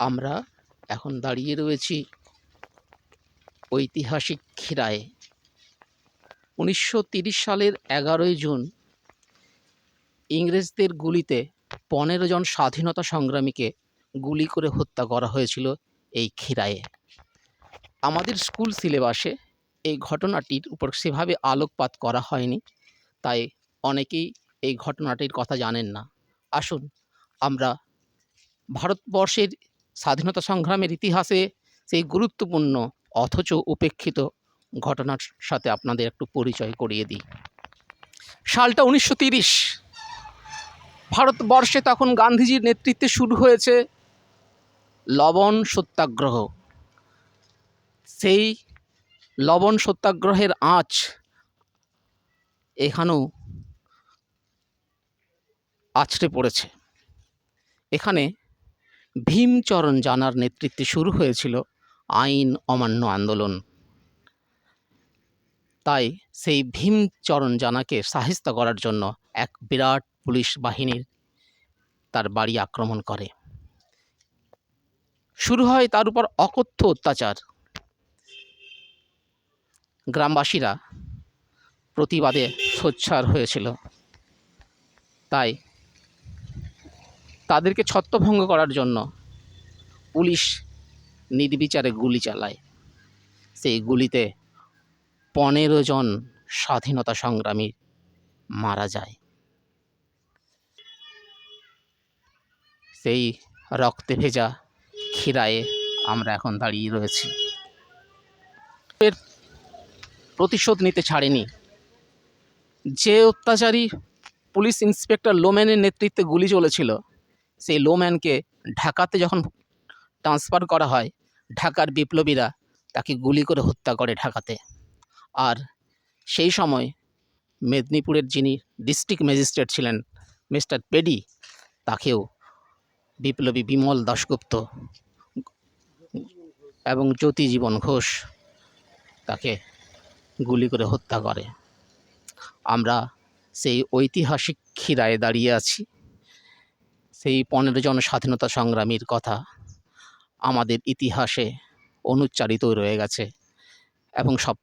আমরা এখন দাঁড়িয়ে রয়েছি ঐতিহাসিক খিরায়ে। উনিশশো সালের এগারোই জুন ইংরেজদের গুলিতে পনেরো জন স্বাধীনতা সংগ্রামীকে গুলি করে হত্যা করা হয়েছিল এই খিরায়ে। আমাদের স্কুল সিলেবাসে এই ঘটনাটির উপর সেভাবে আলোকপাত করা হয়নি, তাই অনেকেই এই ঘটনাটির কথা জানেন না। আসুন, আমরা ভারতবর্ষের স্বাধীনতা সংগ্রামের ইতিহাসে সেই গুরুত্বপূর্ণ অথচ উপেক্ষিত ঘটনার সাথে আপনাদের একটু পরিচয় করিয়ে দিই। সালটা উনিশশো তিরিশ। ভারতবর্ষে তখন গান্ধীজির নেতৃত্বে শুরু হয়েছে লবণ সত্যাগ্রহ। সেই লবণ সত্যাগ্রহের আঁচ এখানেও আছড়ে পড়েছে। এখানে ভীমচরণ জানার নেতৃত্বে শুরু হয়েছিল আইন অমান্য আন্দোলন। তাই সেই ভীমচরণ জানাকে সাহিস্তা করার জন্য এক বিরাট পুলিশ বাহিনীর তার বাড়ি আক্রমণ করে। শুরু হয় তার উপর অকথ্য অত্যাচার। গ্রামবাসীরা প্রতিবাদে সোচ্ছার হয়েছিল। তাই তাদেরকে ছত্রভঙ্গ করার জন্য পুলিশ নির্বিচারে গুলি চালায়। সেই গুলিতে পনেরো জন স্বাধীনতা সংগ্রামী মারা যায়। সেই রক্তে ভেজা খিরায়ে আমরা এখন দাঁড়িয়ে রয়েছি। এর প্রতিশোধ নিতে ছাড়েনি। যে অত্যাচারী পুলিশ ইন্সপেক্টর লোমেনের নেতৃত্বে গুলি চলেছিল সেই লোম্যানকে ঢাকাতে যখন ট্রান্সফার করা হয়, ঢাকার বিপ্লবীরা তাকে গুলি করে হত্যা করে ঢাকাতে। আর সেই সময় মেদিনীপুরের যিনি ডিস্ট্রিক্ট ম্যাজিস্ট্রেট ছিলেন মিস্টার পেডি তাকেও বিপ্লবী বিমল দাশগুপ্ত এবং জ্যোতি জীবন ঘোষ তাকে গুলি করে হত্যা করে। আমরা সেই ঐতিহাসিক খিরায় দাঁড়িয়ে আছি। সেই পনেরো জন স্বাধীনতা সংগ্রামীর কথা আমাদের ইতিহাসে অনুচ্চারিত রয়ে গেছে এবং সব